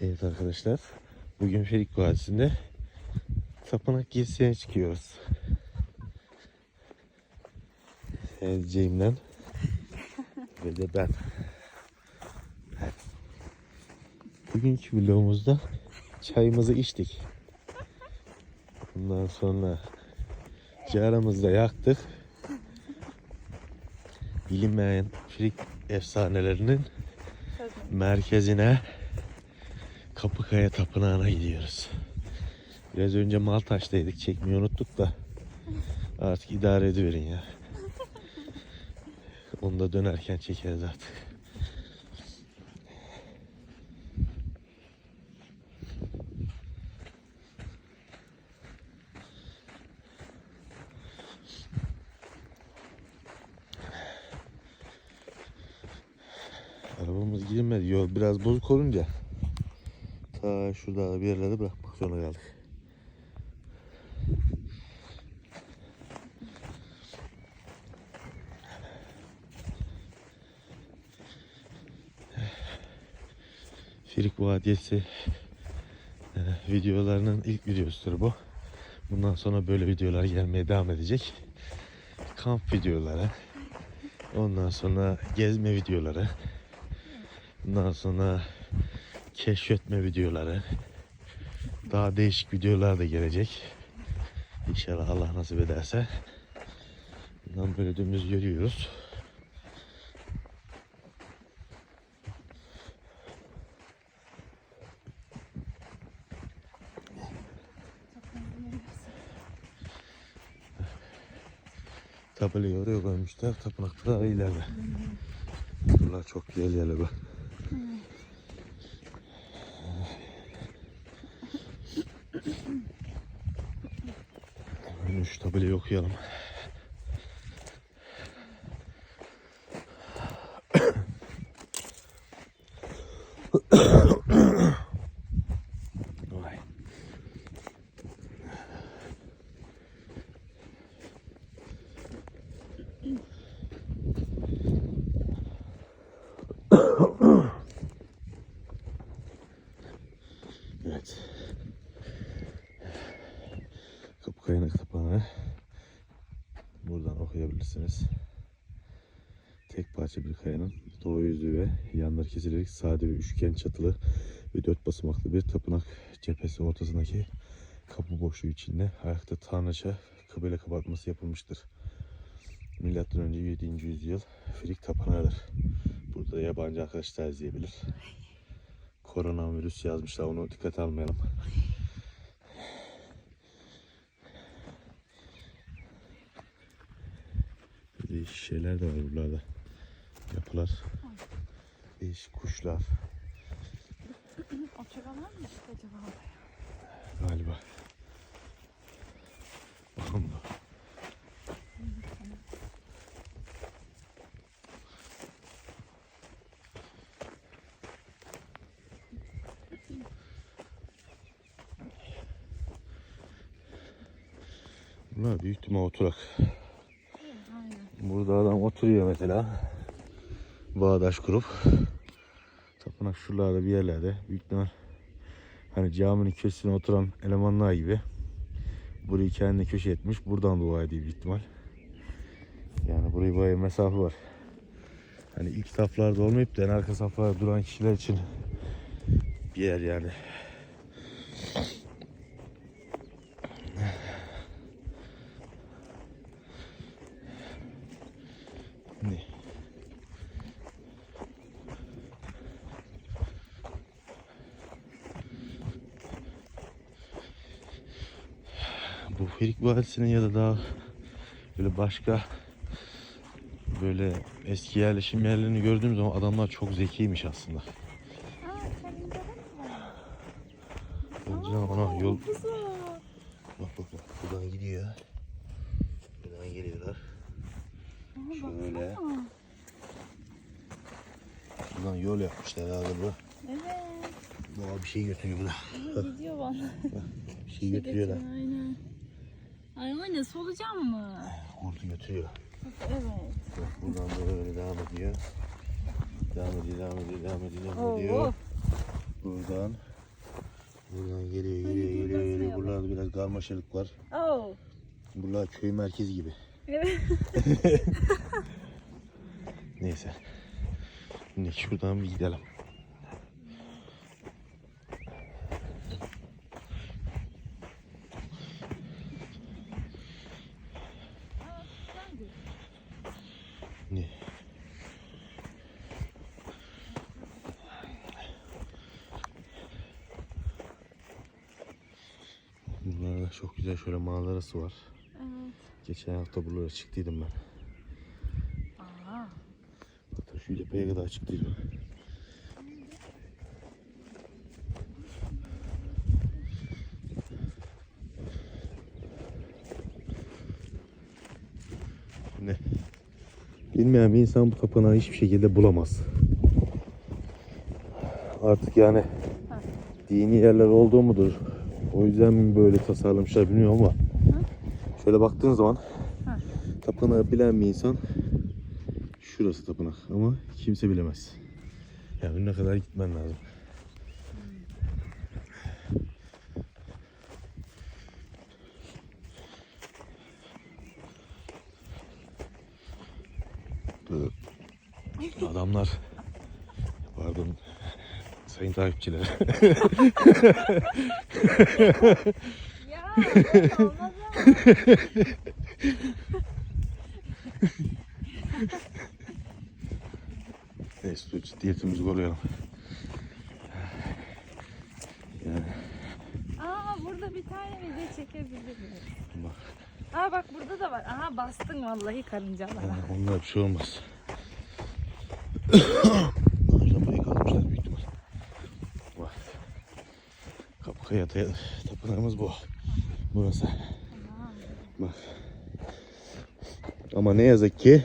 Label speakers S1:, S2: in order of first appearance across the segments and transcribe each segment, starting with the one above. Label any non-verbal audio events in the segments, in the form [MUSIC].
S1: Evet arkadaşlar. Bugün Ferik Vadisi'nde tapınak gezisine çıkıyoruz. Sevdiceğimden ve de ben. Bugünkü vlogumuzda çayımızı içtik. Ondan sonra ciğerimizi de yaktık. Bilinmeyen Frik efsanelerinin merkezine Kapıkaya Tapınağı'na gidiyoruz. Biraz önce Maltaş'taydık. Çekmeyi unuttuk da artık idare ediverin ya. Onu da dönerken çekeriz artık. Arabamız girmedi. Yol biraz bozuk olunca ta şurada bir yerlerde bırakmak zorunda kaldık. Firik Vadisi e, videolarının ilk videosudur bu. Bundan sonra böyle videolar gelmeye devam edecek. Kamp videoları, ondan sonra gezme videoları, ondan sonra keşfetme videoları, daha değişik videolar da gelecek. İnşallah Allah nasip ederse. Bundan böyle dümdüz yürüyoruz. Tabelayı oraya koymuşlar. Tapınak da ileride. Buralar çok güzel yerler bu. Hemen şu tabelayı okuyalım. Vay. Evet. Kapıkaynak Tapınağı. Buradan okuyabilirsiniz. Tek parça bir kayanın doğu yüzü ve yanları kesilerek sade ve üçgen çatılı ve dört basamaklı bir tapınak cephesi ortasındaki kapı boşluğu içinde ayakta tanrıça kıble kapatması yapılmıştır. Milattan önce 7. yüzyıl Frig tapınağıdır. Burada yabancı arkadaşlar izleyebilir. Koronavirüs yazmışlar onu dikkate almayalım. Değişik şeyler de var buralarda. Yapılar. Değişik kuşlar
S2: Oturan var mı işte acaba?
S1: galiba. Bakın bu. Bunlar büyük ihtimal oturak.
S2: Aynen.
S1: Burada adam oturuyor mesela. Bağdaş kurup. Tapınak şuralarda bir yerlerde. Büyük ihtimal hani caminin köşesine oturan elemanlar gibi. Burayı kendine köşe etmiş. Buradan dua ediyor büyük ihtimal. Yani burayı bayağı mesafe var. Hani ilk saflarda olmayıp da en arka saflarda duran kişiler için bir yer yani. Ne? Bu Ferik Vadisi'nin ya da daha böyle başka böyle eski yerleşim yerlerini gördüğüm zaman adamlar çok zekiymiş aslında. Önceden ona yol bak bak bak buradan gidiyor. Buradan geliyorlar. Şöyle. Buradan yol yapmışlar herhalde bu.
S2: Evet.
S1: Doğa bir şey götürüyor burada.
S2: Gidiyor bana.
S1: Bir şey götürüyorlar.
S2: Aynen. Ay o ne solucan mı?
S1: Kurdu götürüyor.
S2: Evet.
S1: Bak buradan böyle devam ediyor. Devam ediyor, devam ediyor, devam ediyor, devam
S2: Oo.
S1: ediyor. Buradan. Buradan geliyor,
S2: Ay,
S1: geliyor,
S2: dur,
S1: geliyor, geliyor. Buralarda biraz karmaşalık var.
S2: Oh.
S1: Buralar köy merkezi gibi.
S2: Evet. [LAUGHS]
S1: Neyse. Şimdi şuradan bir gidelim. Ne? Buralarda çok güzel şöyle manzarası var.
S2: Evet.
S1: Geçen hafta buralara çıktıydım ben.
S2: Aa.
S1: Hatta şu tepeye kadar çıktıydım. Ne? Bilmeyen bir insan bu tapınağı hiçbir şekilde bulamaz. Artık yani dini yerler olduğu mudur? O yüzden böyle tasarlamışlar bilmiyorum ama şöyle baktığın zaman
S2: Ha.
S1: tapınağı bilen bir insan şurası tapınak ama kimse bilemez. Yani ne kadar gitmen lazım. Adamlar pardon sayın takipçiler
S2: Ya. [LAUGHS]
S1: Neyse dur ciddiyetimizi koruyalım. Yani
S2: Aa burada bir tane video çekebiliriz.
S1: bak
S2: Aa bak burada da var. Aha bastın vallahi karıncalara.
S1: yani onlara bir şey olmaz. Ağaçtan buraya kalmışlar büyük ihtimal. Bak. Dayalı tapınağımız bu. Burası. Bak. Ama ne yazık ki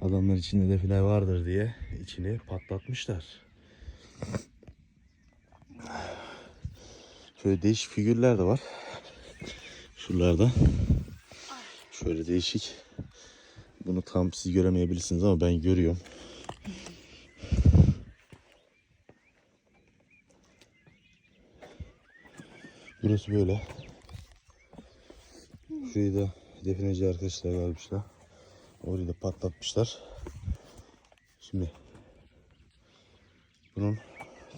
S1: adamlar içinde define vardır diye içini patlatmışlar. Şöyle değişik figürler de var. Şuralarda. Şöyle değişik. Bunu tam siz göremeyebilirsiniz ama ben görüyorum. Burası böyle. Şurayı da defineci arkadaşlar gelmişler. Orayı da patlatmışlar. Şimdi bunun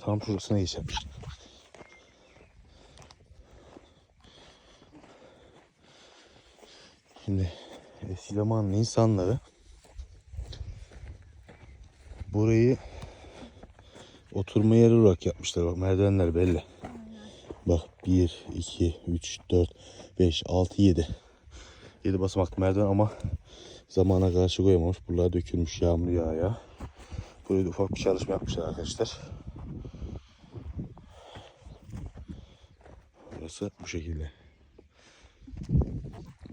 S1: tam şurasına geçelim. Şimdi eski zamanın insanları burayı oturma yeri olarak yapmışlar. Bak merdivenler belli. Bak 1, 2, 3, 4, 5, 6, 7. 7 basamaklı merdiven ama zamana karşı koyamamış. Buralar dökülmüş yağmur yağaya. Buraya da ufak bir çalışma yapmışlar arkadaşlar. Burası bu şekilde.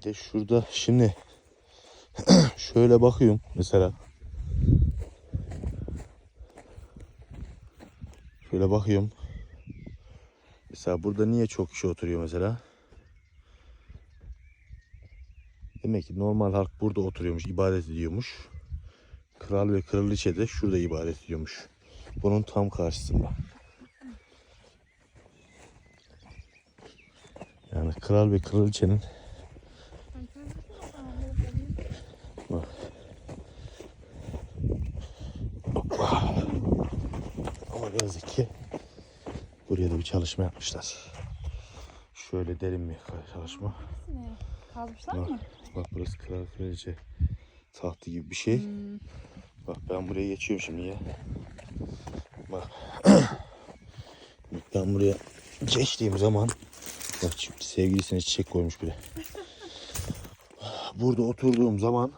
S1: De şurada şimdi [CLEARS THROAT] şöyle bakıyorum mesela. Şöyle bakıyorum. Mesela burada niye çok kişi oturuyor mesela? Demek ki normal halk burada oturuyormuş, ibadet ediyormuş. Kral ve kraliçe de şurada ibadet ediyormuş. Bunun tam karşısında. Yani kral ve kraliçenin bak. Ama yazık ki buraya da bir çalışma yapmışlar. Şöyle derin bir çalışma.
S2: Ne? Kalmışlar
S1: Bak,
S2: mı?
S1: bak burası kral kraliçe tahtı gibi bir şey.
S2: Hmm.
S1: Bak ben buraya geçiyorum şimdi ya. Bak. [CLEARS THROAT] ben buraya geçtiğim zaman bak şimdi sevgilisine çiçek koymuş bile. [LAUGHS] Burada oturduğum zaman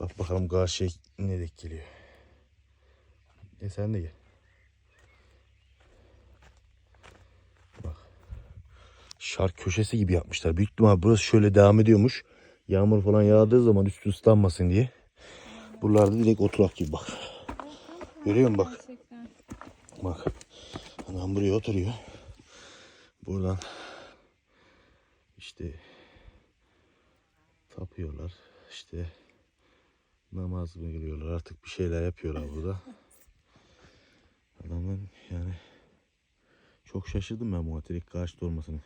S1: bak bakalım karşıya ne denk geliyor. E sen de gel. Şark köşesi gibi yapmışlar. Büyük ihtimal burası şöyle devam ediyormuş. Yağmur falan yağdığı zaman üstü ıslanmasın diye. Buralarda direkt oturak gibi bak. Görüyor musun bak. Bak. Anam buraya oturuyor. Buradan işte tapıyorlar. İşte namaz mı giriyorlar artık bir şeyler yapıyorlar burada. Adamın yani Çok şaşırdım ben bu trik ağaçta olmasını.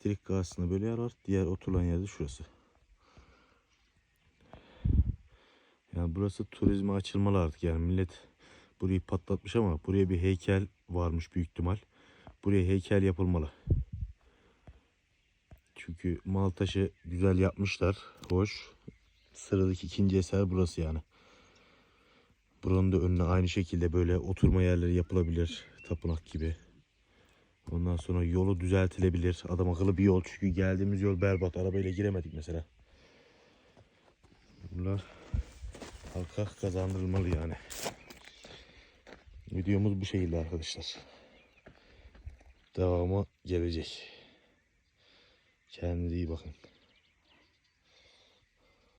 S1: Trik karşısında böyle yer var. Diğer oturulan yer de şurası. Yani burası turizme açılmalı artık. Yani millet burayı patlatmış ama buraya bir heykel varmış büyük ihtimal. Buraya heykel yapılmalı. Çünkü Maltaş'ı güzel yapmışlar. Hoş. Sıradaki ikinci eser burası yani. Buranın da önüne aynı şekilde böyle oturma yerleri yapılabilir. Tapınak gibi. Ondan sonra yolu düzeltilebilir. Adam akıllı bir yol. Çünkü geldiğimiz yol berbat. Arabayla giremedik mesela. Bunlar halka kazandırılmalı yani. Videomuz bu şekilde arkadaşlar. Devamı gelecek. Kendinize iyi bakın.